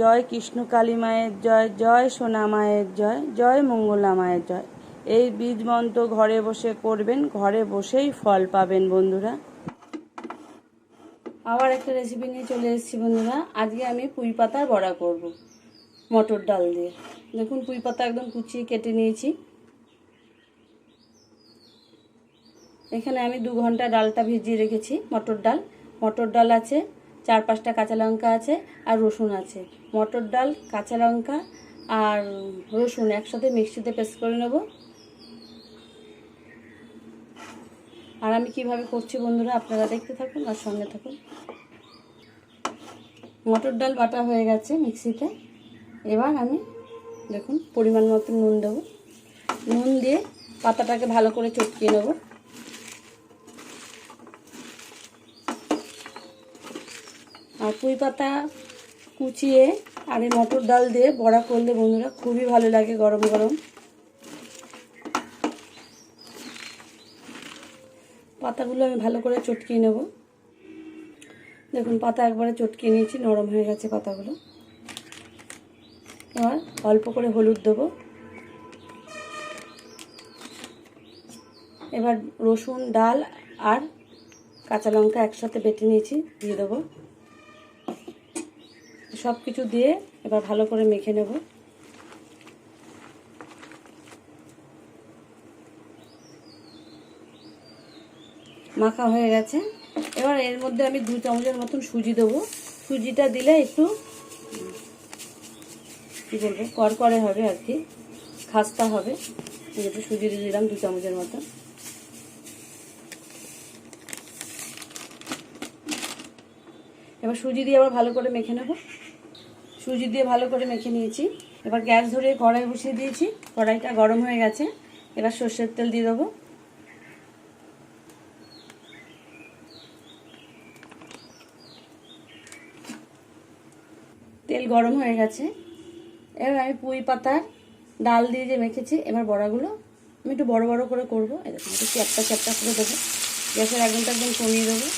জয় কৃষ্ণ কালী মায়ের জয় জয় সোনা মায়ের জয় জয় মঙ্গলা মায়ের জয়। এই বীজ মন্ত্র ঘরে বসে করবেন, ঘরে বসেই ফল পাবেন বন্ধুরা। আবার একটা রেসিপি নিয়ে চলে এসেছি বন্ধুরা। আজকে আমি পুঁই পাতার বড়া করব, মটর ডাল দিয়ে। দেখুন, পুঁই পাতা একদম কুচিয়ে কেটে নিয়েছি। এখানে আমি দু ঘণ্টা ডালটা ভিজিয়ে রেখেছি, মটর ডাল। মটর ডাল আছে চার পাঁচটা কাঁচা লঙ্কা আছে আর রসুন আছে। মটর ডাল, কাঁচা লঙ্কা আর রসুন একসাথে মিক্সিতে পেস্ট করে নেব। আর আমি কীভাবে করছি বন্ধুরা, আপনারা দেখতে থাকুন আর সঙ্গে থাকুন। মটর ডাল বাটা হয়ে গেছে মিক্সিতে। এবার আমি দেখুন পরিমাণ মতো নুন দেবো। নুন দিয়ে পাতাটাকে ভালো করে চটকিয়ে নেব। আর পুঁই পাতা কুচিয়ে আর এই মটর ডাল দিয়ে বড়া করলে বন্ধুরা খুবই ভালো লাগে গরম গরম। পাতাগুলো আমি ভালো করে চটকিয়ে নেব। দেখুন, পাতা একবারে চটকিয়ে নিয়েছি, নরম হয়ে গেছে পাতাগুলো। এবার অল্প করে হলুদ দেবো। এবার রসুন, ডাল আর কাঁচা লঙ্কা একসাথে বেটে নিয়েছি, দিয়ে দেবো। সব কিছু দিয়ে এবার ভালো করে মেখে নেব। মাখা হয়ে গেছে। এবার এর মধ্যে আমি দু চামচের মতন সুজি দেবো। সুজিটা দিলে একটু, কী বলব করকরে হবে আর কি, খাস্তা হবে। একটু সুজি দিয়ে দিলাম দু চামচের মতন। এবার সুজি দিয়ে আবার ভালো করে মেখে নেব। সুজি দিয়ে ভালো করে মেখে নিয়েছি। এবার গ্যাস ধরে কড়াই বসিয়ে দিয়েছি। কড়াইটা গরম হয়ে গেছে। এবার সর্ষের তেল দিয়ে দেবো। তেল গরম হয়ে গেছে। এবার আমি পুঁই পাতার ডাল দিয়ে যে মেখেছি, এবার বড়াগুলো আমি একটু বড় বড় করে করব। একটু চ্যাপটা চ্যাপটা করে দেবো। গ্যাসের আগুনটা একদম কমিয়ে দেবো।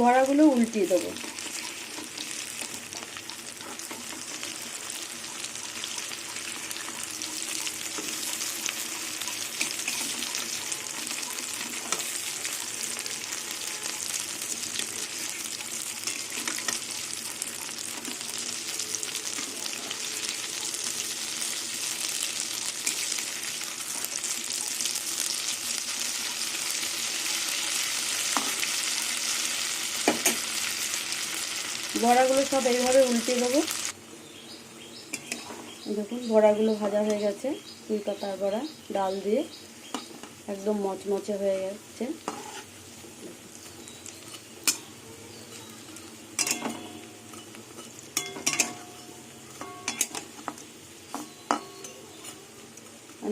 বড়াগুলো উল্টিয়ে দেবো। বড়াগুলো সব এইভাবে উল্টে দেবো। দেখুন বড়াগুলো ভাজা হয়ে গেছে। কুই পাতার বড়া, ডাল দিয়ে একদম মচমচে হয়ে গেছে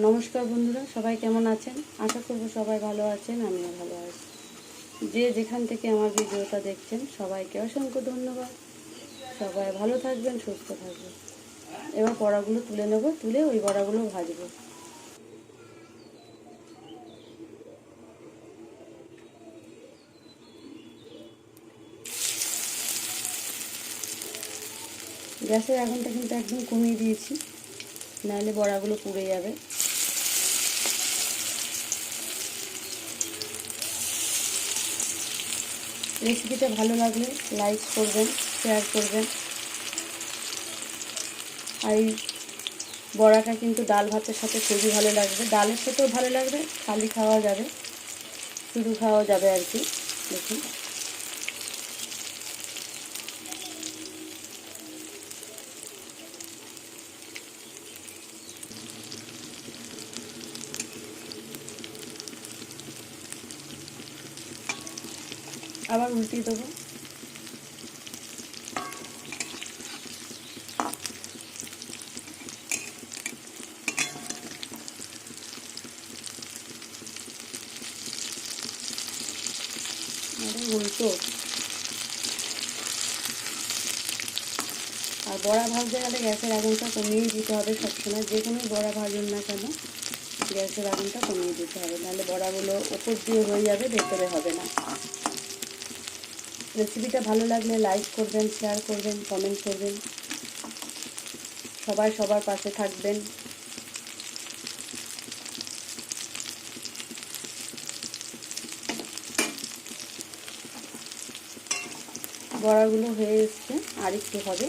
নমস্কার বন্ধুরা, সবাই কেমন আছেন? আশা করব সবাই ভালো আছেন, আমিও ভালো আছি। যে যেখান থেকে আমার ভিডিওটা দেখছেন, সবাইকে অসংখ্য ধন্যবাদ। সবাই ভালো থাকবেন, সুস্থ থাকবেন। এবার বড়াগুলো তুলে নেব, তুলে ওই বড়াগুলো ভাজবো। গ্যাসের আগুনটা কিন্তু একদম কমিয়ে দিয়েছি, নাহলে বড়াগুলো পুড়ে যাবে। রেসিপিটা ভালো লাগলে লাইক করবেন, শেয়ার করবেন। আর এই বড়াটা কিন্তু ডাল ভাতের সাথে খুবই ভালো লাগবে। ডালের সাথেও ভালো লাগবে, খালি খাওয়া যাবে, শুধু খাওয়া যাবে আর কি। দেখুন। আবার দেবো। উল্টো। আর আর বড়া ভাজতে গেলে গ্যাসের আগুনটা কমিয়ে দিতে হবে সবসময়। যে কোনো বড়া ভাজুন না কেন, গ্যাসের আগুনটা কমিয়ে দিতে হবে। নাহলে বড়াগুলো ওপর দিয়ে হয়ে যাবে, ভেতরে হবে না। রেসিপিটা ভালো লাগলে লাইক করবেন শেয়ার করবেন কমেন্ট করবেন। সবাই সবার পাশে থাকবেন। বড়াগুলো হয়ে এসছে আর একটু হবে।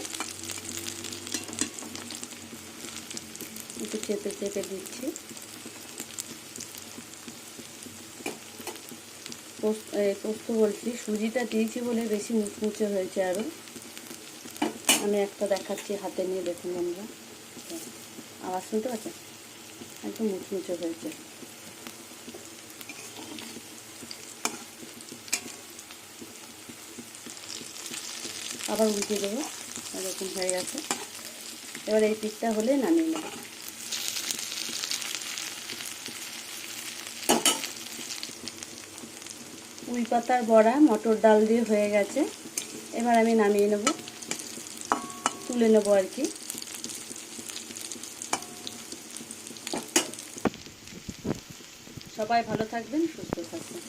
একটু চেপে চেপে দিচ্ছি পোস্ত এ, পোস্ত বলছি সুজিটা দিয়েছি বলে বেশি মুচমুচে হয়েছে আরও আমি একটা দেখাচ্ছি হাতে নিয়ে, দেখুন আমরা। আওয়াজ শুনতে পাচ্ছেন? একদম মুচমুচে হয়েছে। আবার উল্টে দেবো, এরকম হয়ে গেছে। এবার এই পিঠটা হলে নামিয়ে নেব। উই পাতার বড়া, মটর ডাল দিয়ে হয়ে গেছে। এবার আমি নামিয়ে নেব, তুলে নেব আর কি। সবাই ভালো থাকবেন, সুস্থ থাকবেন।